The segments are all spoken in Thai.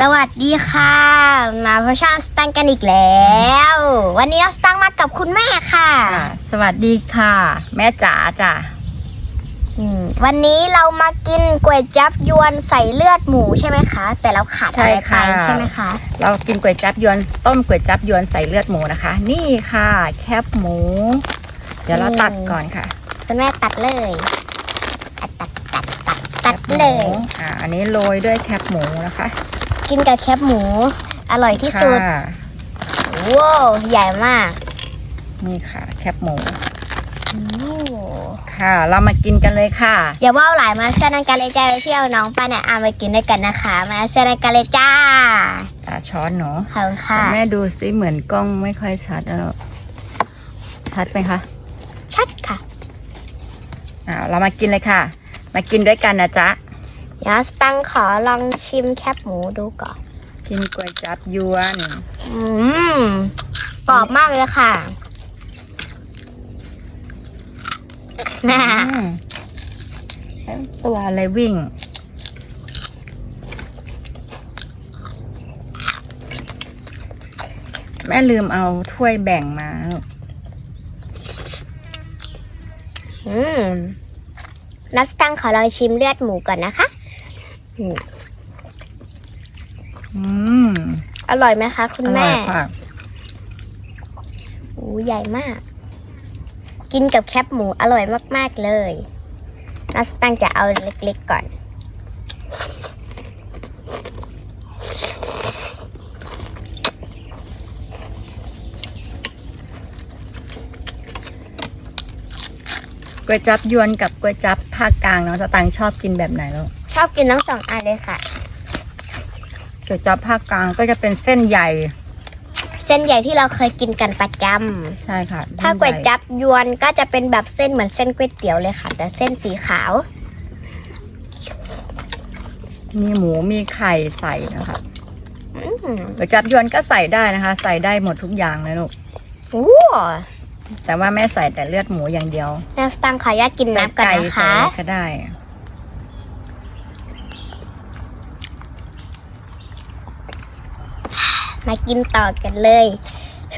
สวัสดีค่ะ มาพบช่องสตังค์กันอีกแล้ว วันนี้เราสตังค์มากับคุณแม่ค่ะ ค่ะสวัสดีค่ะ แม่จ๋าจ้ะอืมวันนี้เรามากินก๋วยจับยวนใส่เลือดหมูใช่ไหมคะ แต่เราขาดอะไรไปใช่ไหมคะ เรากินก๋วยจับยวนต้มก๋วยจับยวนใส่เลือดหมูนะคะ นี่ค่ะ แคบหมู เดี๋ยวเราตัดก่อนค่ะคุณแม่ตัดเลย ตัดตัดตัดตัดตัดเลยแคบหมูอ่าอันนี้โรยด้วยแคบหมูนะคะ กินกับแคบหมู อร่อยที่สุดค่ะว้าวใหญ่มากนี่ค่ะ แคบหมูโอ้ค่ะ เรามากินกันเลยค่ะ อย่าว่าวหลายมาเซนันกาเลจ้าไปเที่ยวน้องป้าเนี่ยอามากินด้วยกันนะคะ มาเซนันกาเลจ้าตาช้อนเนาะขอบคุณค่ะ แม่ดูซิเหมือนกล้องไม่ค่อยชัดแล้วชัดไหมคะชัดค่ะอ่าเรามากินเลยค่ะ มากินด้วยกันนะจ๊ะ เดี๋ยวสตังค์ขอลองชิมแคบหมูดูก่อน กินก๋วยจับยวนอืมกรอบมากเลยค่ะน่าอืมแล้วตัวอะไรวิ่ง แม่ลืมเอาถ้วยแบ่งมาอืมแล้วสตังค์ขอลองชิมเลือดหมูก่อนนะคะ อืมอืมอร่อยไหมคะคุณอร่แม่อยค่ะโอ้ใหญ่มาก กินกับแคบหมูอร่อยมากๆเลยนัสตังจะเอาเล็กๆก่อน ก๋วยจับยวนกับก๋วยจับภาคกลางเนาะสตังค์ชอบกินแบบไหนแล้ว ชอบกินทั้งสองอันเลยค่ะก๋วยจับภาคกลางก็จะเป็นเส้นใหญ่ เส้นใหญ่ที่เราเคยกินกันประจใช่ค่ะำถ้าก๋วยจับยวนก็จะเป็นแบบเส้นเหมือนเส้นก๋วยเตี๋ยวเลยค่ะ แต่เส้นสีขาว มีหมูมีไข่ใส่นะคะอืมก๋วยจับยวนก็ใส่ได้นะคะ ใส่ได้หมดทุกอย่างเลยลูกโอ้แต่ว่าแม่ใส่แต่เลือดหมูอย่างเดียวนัสตังขออนุญาตกินน้ำก่อนนะใส่คะไก่ก็ได้ มากินต่อกันเลย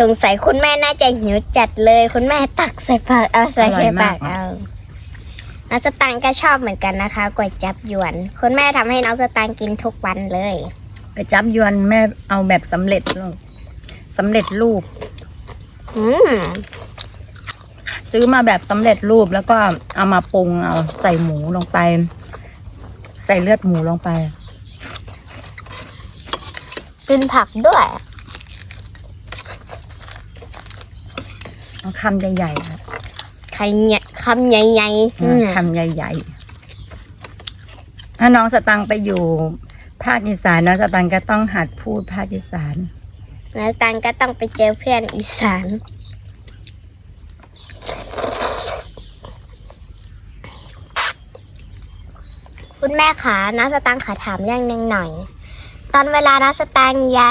สงสัยคุณแม่น่าจะหิวจัดเลย คุณแม่ตักใส่ปากเอาใส่ใส่ปากเอาน้องสตังค์ก็ชอบเหมือนกันนะคะก๋วยจับยวน คุณแม่ทำให้น้องสตังค์กินทุกวันเลยก๋วยจับยวนแม่เอาแบบสำเร็จลูกสำเร็จรูปอืมซื้อมาแบบสำเร็จรูปแล้วก็เอามาปรุงเอาใส่หมูลงไป ใส่เลือดหมูลงไป กินผักด้วยเอาคำใหญ่ๆค่ะไข่เนี่ยคำใหญ่ๆอืมคำใหญ่ๆ ถ้าน้องสตังค์ไปอยู่ ภาคอีสานน้องสตังค์ก็ต้องหัดพูดภาคอีสาน แล้วตังก็ต้องไปเจอเพื่อนอีสานคุณแม่คะน้าสตังค์ขอถามเรื่องหนึงหน่อย ตอนเวลาน้าสตังค์ยะ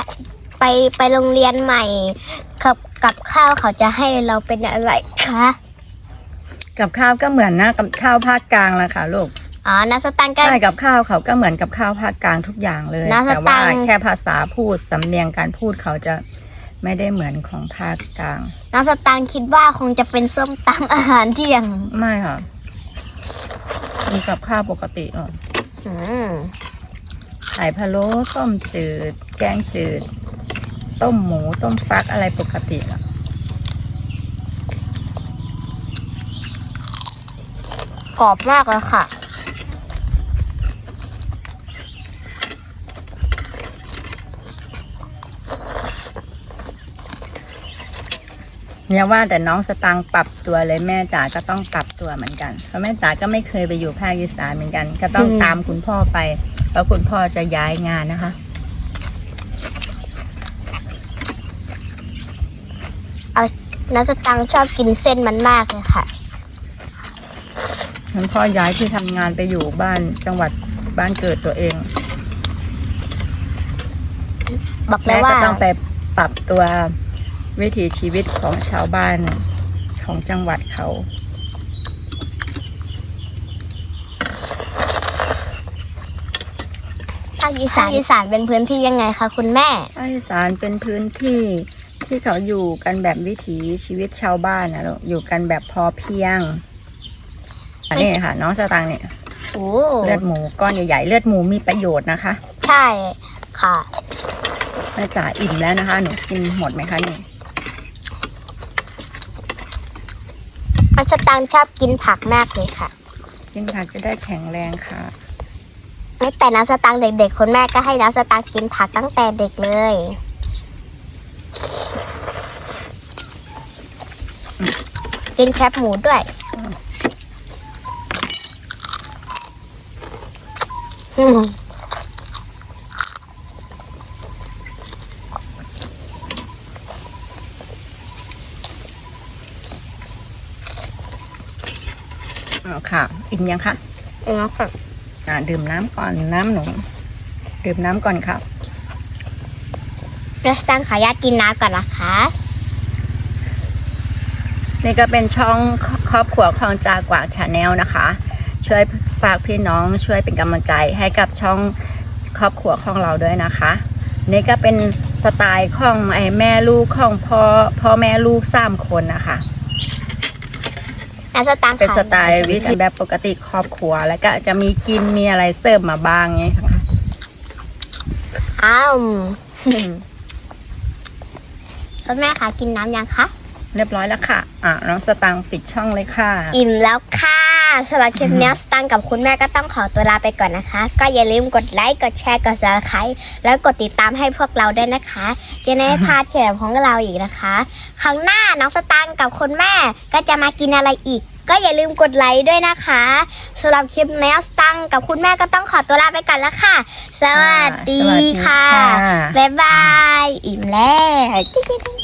ไปไปโรงเรียนใหม่ กับกับข้าวเขาจะให้เราเป็นอะไรคะกับข้าวก็เหมือนนะกับข้าวภาคกลางแหละค่ะลูกอ๋อน้าสตังค์ก็ ใช่กับข้าวเขาก็เหมือนกับข้าวภาคกลางทุกอย่างเลยน้าสแต่ตัว่างค์ แค่ภาษาพูดสำเนียงการพูดเขาจะไม่ได้เหมือนของภาคกลางน้าสตังค์คิดว่าคงจะเป็นส้มตำอาหารเที่ยงไม่ค่ะมีกับข้าวปกติอะอืม ไข่พะโล้ต้มจืด แกงจืด ต้มหมูต้มฟักอะไรปกติอะกรอบมากเลยค่ะเนี่ยว่าแต่น้องสตางค์ปรับตัวเลยแม่จ๋าก็ต้องปรับตัวเหมือนกัน เพราะแม่จ๋าก็ไม่เคยไปอยู่ภาคอีสานเหมือนกัน ก็ต้องอืมตามคุณพ่อไป เพราะคุณพ่อจะย้ายงานนะคะ เอาน้าสตังค์ชอบกินเส้นมันมากเลยค่ะคุณพ่อย้ายที่ทำงานไปอยู่บ้านจังหวัดบ้านเกิดตัวเอง บอกเลแม่ยก็ว่าต้องไปปรับตัววิถีชีวิตของชาวบ้านของจังหวัดเขา ภาคอีสานอีสานเป็นพื้นที่ยังไงคะคุณแม่ ภาคอีสานเป็นพื้นที่ที่เขาอยู่กันแบบวิถีชีวิตชาวบ้านนะลูกอยู่กันแบบพอเพียงอันนี้ค่ะ น้องสตางค์เนี่ยโอ้เลือดหมูก้อนใหญ่ๆเลือดหมูมีประโยชน์นะคะ ใช่ค่ะแม่จ๋าอิ่มแล้วนะคะ หนูกินหมดไหมคะนี่อัสตังค์ชอบกินผักมากเลยค่ะ กินผักจะได้แข็งแรงค่ะ ตั้งแต่นัสตังค์เด็กๆคุณแม่ก็ให้นัสตังค์กินผักตั้งแต่เด็กเลย กินแคบหมูด้วยอืมเอาค่ะ อิ่มยังคะเอาละค่ะ อ่าดื่มน้ำก่อนน้ำหนู ดื่มน้ำก่อนครับนัสตังค์ขออนุญาตกินน้ำก่อนนะคะ นี่ก็เป็นช่องครอบครัวของจากว่าชาแนลนะคะ ช่วยฝากพี่น้องช่วยเป็นกำลังใจให้กับช่องครอบครัวของเราด้วยนะคะ นี่ก็เป็นสไตล์ของไอ้แม่ลูกของพ่อพ่อแม่ลูกสามคนนะคะ นัสตังค์เป็นขอสไตล์วิถีแบบปกติครอบครัว แล้วก็จะมีกินมีอะไรเสิร์ฟมาบ้างไงค่ะอ้าวคุณแม่คะกินน้ำยังคะ เรียบร้อยแล้วค่ะ อะน้องสตางค์ปิดช่องเลยค่ะ อิ่มแล้วค่ะ สำหรับคลิปนี้สตังค์กับคุณแม่ก็ต้องขอตัวลาไปก่อนนะคะ ก็อย่าลืมกดไลค์ กดแชร์ กด subscribe แล้วกดติดตามให้พวกเราด้วยนะคะ จะได้ไม่พลาดเชียร์ของเราอีกนะคะ ครั้งหน้าน้องสตังค์กับคุณแม่ก็จะมากินอะไรอีก ก็อย่าลืมกดไลค์ด้วยนะคะสำหรับคลิปนี้สตังค์กับคุณแม่ก็ต้องขอตัวลาไปก่อนแล้วค่ะ สวัสดีค่ะสวัสดีค่ะบ๊ายบาย อิ่มแล้ว